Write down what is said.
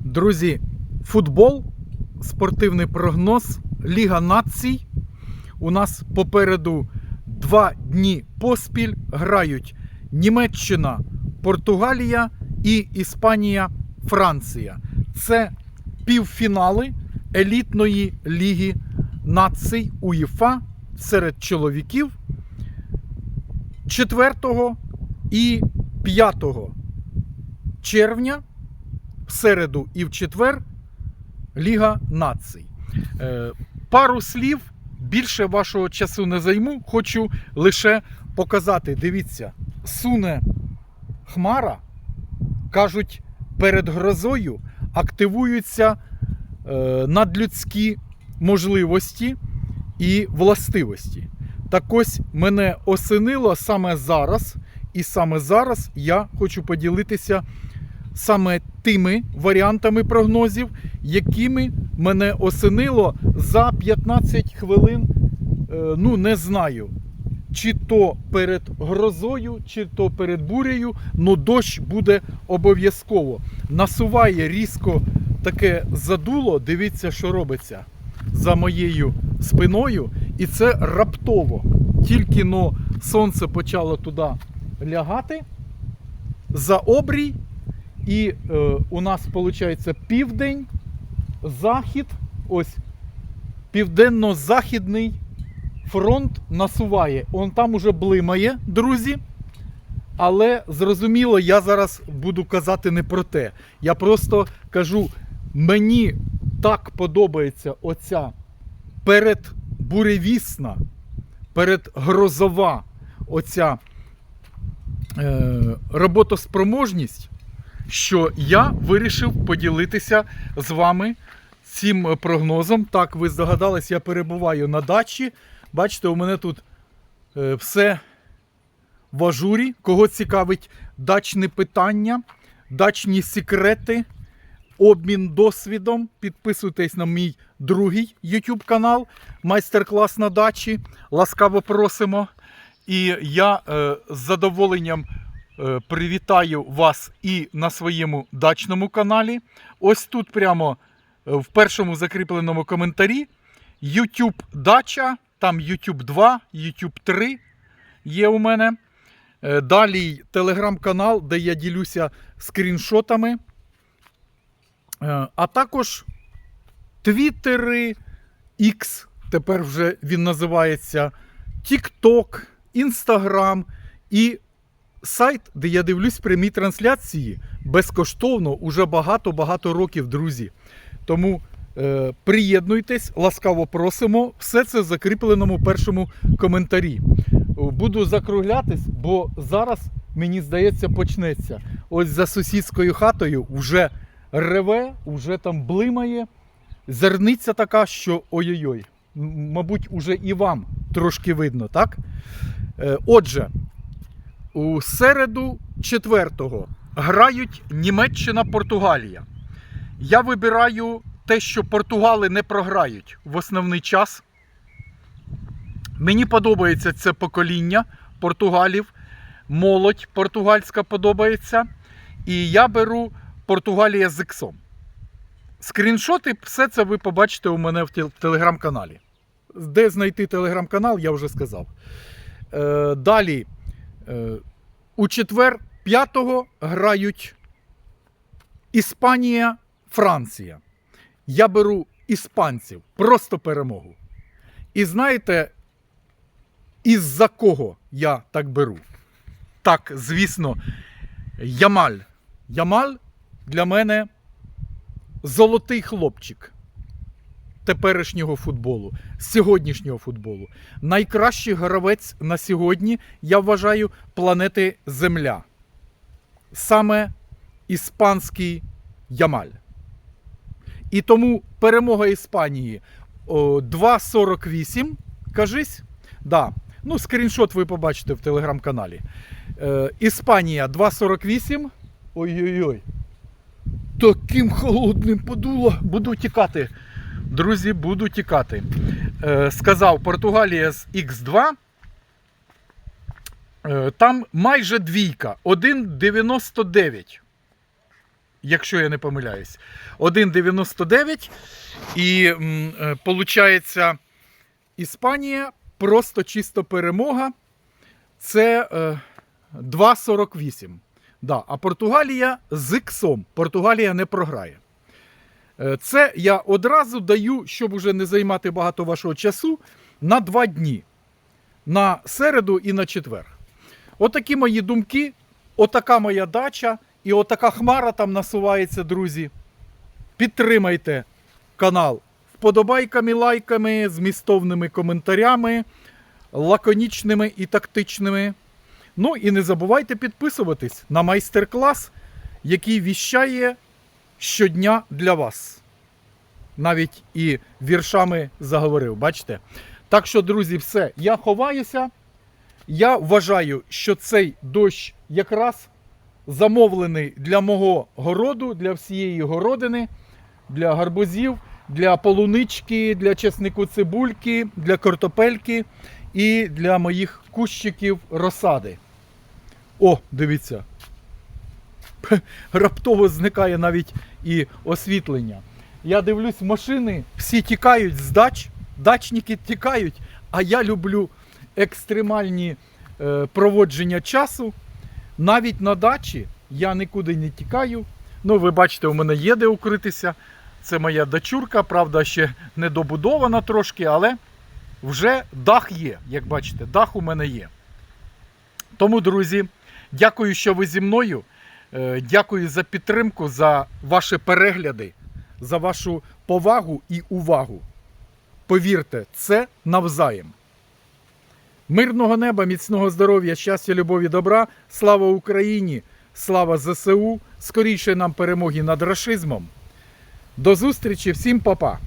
Друзі, футбол, спортивний прогноз, Ліга націй. У нас попереду два дні поспіль грають Німеччина, Португалія і Іспанія, Франція. Це півфінали елітної ліги націй УЄФА серед чоловіків 4 і 5 червня в середу і в четвер Ліга націй. Е, пару слів більше вашого часу не займу. Хочу лише показати. Дивіться, суне хмара, кажуть, перед грозою активуються е, надлюдські можливості і властивості. Так ось мене осенило саме зараз, і саме зараз я хочу поділитися саме тими варіантами прогнозів, якими мене осенило за 15 хвилин. е, Ну, не знаю, чи то перед грозою, чи то перед бурею, але дощ буде обов'язково. Насуває різко таке задуло. Дивіться, що робиться за моєю спиною. І це раптово. Тільки но сонце почало туди лягати за обрій. І е, у нас виходить південь, захід, ось південно-західний фронт насуває. Он там уже блимає, друзі. Але зрозуміло, я зараз буду казати не про те. Я просто кажу, мені так подобається оця передбуревісна, передгрозова оця е, роботоспроможність що я вирішив поділитися з вами цим е, прогнозом. Так, ви здогадались, я перебуваю на дачі. Бачите, у мене тут е, все в ажурі. Кого цікавить дачне питання, дачні секрети, обмін досвідом. Підписуйтесь на мій другий YouTube канал, майстер-клас на дачі. Ласкаво просимо. І я е, з задоволенням привітаю вас і на своєму дачному каналі. Ось тут прямо е, в першому закріпленому коментарі YouTube Дача, там YouTube 2, YouTube 3 є у мене. Е, Далі телеграм-канал, де я ділюся скріншотами. Е, А також твіттери, X, тепер вже він називається TikTok, Instagram і сайт, де я дивлюсь прямі трансляції безкоштовно уже багато-багато років, друзі. Тому е, приєднуйтесь, ласкаво просимо. Все це в закріпленому першому коментарі. Буду закруглятись, бо зараз, мені здається, почнеться. Ось за сусідською хатою вже реве, вже там блимає. Зерниця така, що ой-ой-ой. Мабуть, уже і вам трошки видно, так? Е, Отже, у середу 4-го грають Німеччина-Португалія. Я вибираю те, що португали не програють в основний час. Мені подобається це покоління португалів. Молодь португальська подобається. І я беру Португалія з іксом. Скріншоти, все це ви побачите у мене в телеграм-каналі. Де знайти телеграм-канал, я вже сказав. Е, далі. Е, у четвер 5-го грають Іспанія, Франція. Я беру іспанців, просто перемогу. І знаєте, із-за кого я так беру? Так, звісно, Ямаль. Ямаль для мене золотий хлопчик теперішнього футболу, сьогоднішнього футболу. Найкращий гравець на сьогодні, я вважаю, планети Земля. Саме іспанський Ямаль. І тому перемога Іспанії 2.48. Кажись. Да. Ну, скріншот ви побачите в телеграм-каналі. Е, Іспанія 2.48. Ой-ой-ой. Таким холодним подуло. Буду тікати. Друзі, буду тікати. Е, сказав Португалія з Х2. Е, там майже двійка. 1,99. якщо я не помиляюсь. 1,99. І м, е, Іспанія просто чисто перемога. Це е, 2,48. Да, а Португалія з іксом. Португалія не програє. Е, Це я одразу даю, щоб уже не займати багато вашого часу, на два дні. На середу і на четвер. Отакі мої думки, отака моя дача, і отака хмара там насувається, друзі. Підтримайте канал вподобайками, лайками, змістовними коментарями, лаконічними і тактичними. Ну і не забувайте підписуватись на майстер-клас, який віщає щодня для вас. Навіть і віршами заговорив, бачите? Так що, друзі, все. Я ховаюся. Я вважаю, що цей дощ якраз замовлений для мого городу, для всієї городини, для гарбузів, для полунички, для чеснику цибульки, для картопельки і для моїх кущиків розсади. О, дивіться. Раптово зникає навіть і освітлення. Я дивлюсь, машини всі тікають з дач, дачники тікають, а я люблю екстремальні е, проводження часу. Навіть на дачі я нікуди не тікаю. Ну, ви бачите, у мене є де укритися. Це моя дачурка, правда, ще не добудована трошки, але вже дах є. Як бачите, дах у мене є. Тому, друзі, дякую, що ви зі мною. Е, Дякую за підтримку, за ваші перегляди, за вашу повагу і увагу. Повірте, це навзаєм. Мирного неба, міцного здоров'я, щастя, любові, добра. Слава Україні! Слава ЗСУ! Скоріше нам перемоги над рашизмом. До зустрічі, всім па-па!